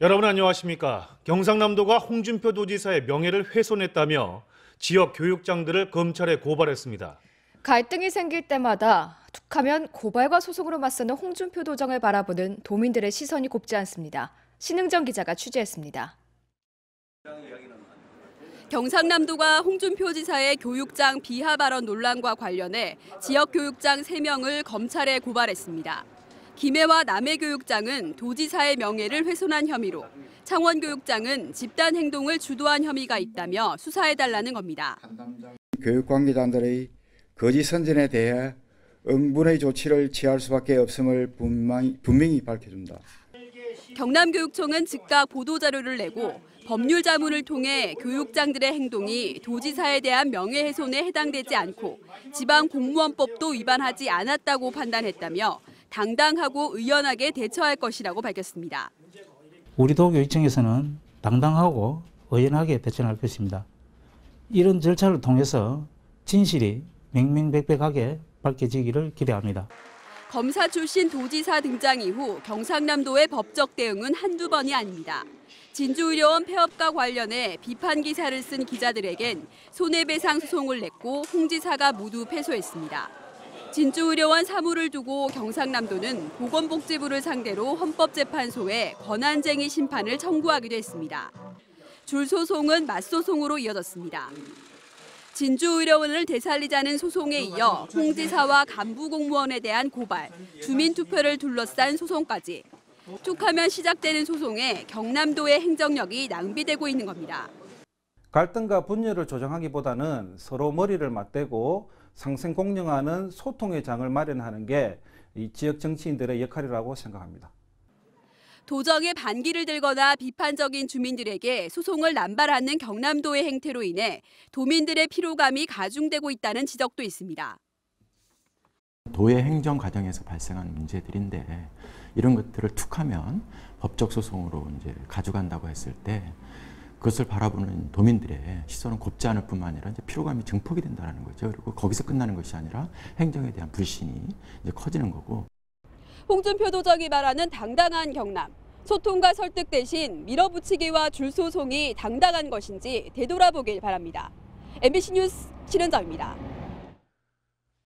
여러분 안녕하십니까? 경상남도가 홍준표 도지사의 명예를 훼손했다며 지역 교육장들을 검찰에 고발했습니다. 갈등이 생길 때마다 툭하면 고발과 소송으로 맞서는 홍준표 도정을 바라보는 도민들의 시선이 곱지 않습니다. 신흥정 기자가 취재했습니다. 경상남도가 홍준표 지사의 교육장 비하 발언 논란과 관련해 지역 교육장 3명을 검찰에 고발했습니다. 김해와 남해교육장은 도지사의 명예를 훼손한 혐의로 창원교육장은 집단 행동을 주도한 혐의가 있다며 수사해달라는 겁니다. 교육 관계자들의 거짓 선전에 대해 응분의 조치를 취할 수밖에 없음을 분명히, 분명히 밝혀준다. 경남교육청은 즉각 보도자료를 내고 법률 자문을 통해 교육장들의 행동이 도지사에 대한 명예훼손에 해당되지 않고 지방공무원법도 위반하지 않았다고 판단했다며 당당하고 의연하게 대처할 것이라고 밝혔습니다. 우리 도교 입장에서는 당당하고 의연하게 대처할 것입니다. 이런 절차를 통해서 진실이 명명백백하게 밝혀지기를 기대합니다. 검사 출신 도지사 등장 이후 경상남도의 법적 대응은 한두 번이 아닙니다. 진주의료원 폐업과 관련해 비판 기사를 쓴 기자들에겐 손해배상 소송을 냈고 홍 지사가 모두 패소했습니다. 진주의료원 사무를 두고 경상남도는 보건복지부를 상대로 헌법재판소에 권한쟁의 심판을 청구하기도 했습니다. 줄소송은 맞소송으로 이어졌습니다. 진주의료원을 되살리자는 소송에 이어 홍 지사와 간부 공무원에 대한 고발, 주민투표를 둘러싼 소송까지 툭하면 시작되는 소송에 경남도의 행정력이 낭비되고 있는 겁니다. 갈등과 분열을 조정하기보다는 서로 머리를 맞대고 상생공령하는 소통의 장을 마련하는 게 이 지역 정치인들의 역할이라고 생각합니다. 도정의 반기를 들거나 비판적인 주민들에게 소송을 남발하는 경남도의 행태로 인해 도민들의 피로감이 가중되고 있다는 지적도 있습니다. 도의 행정 과정에서 발생하는 문제들인데 이런 것들을 툭하면 법적 소송으로 이제 가져간다고 했을 때 그것을 바라보는 도민들의 시선은 곱지 않을 뿐만 아니라 이제 피로감이 증폭이 된다는 거죠. 그리고 거기서 끝나는 것이 아니라 행정에 대한 불신이 이제 커지는 거고. 홍준표 도정이 말하는 당당한 경남. 소통과 설득 대신 밀어붙이기와 줄소송이 당당한 것인지 되돌아보길 바랍니다. MBC 뉴스 신은정입니다.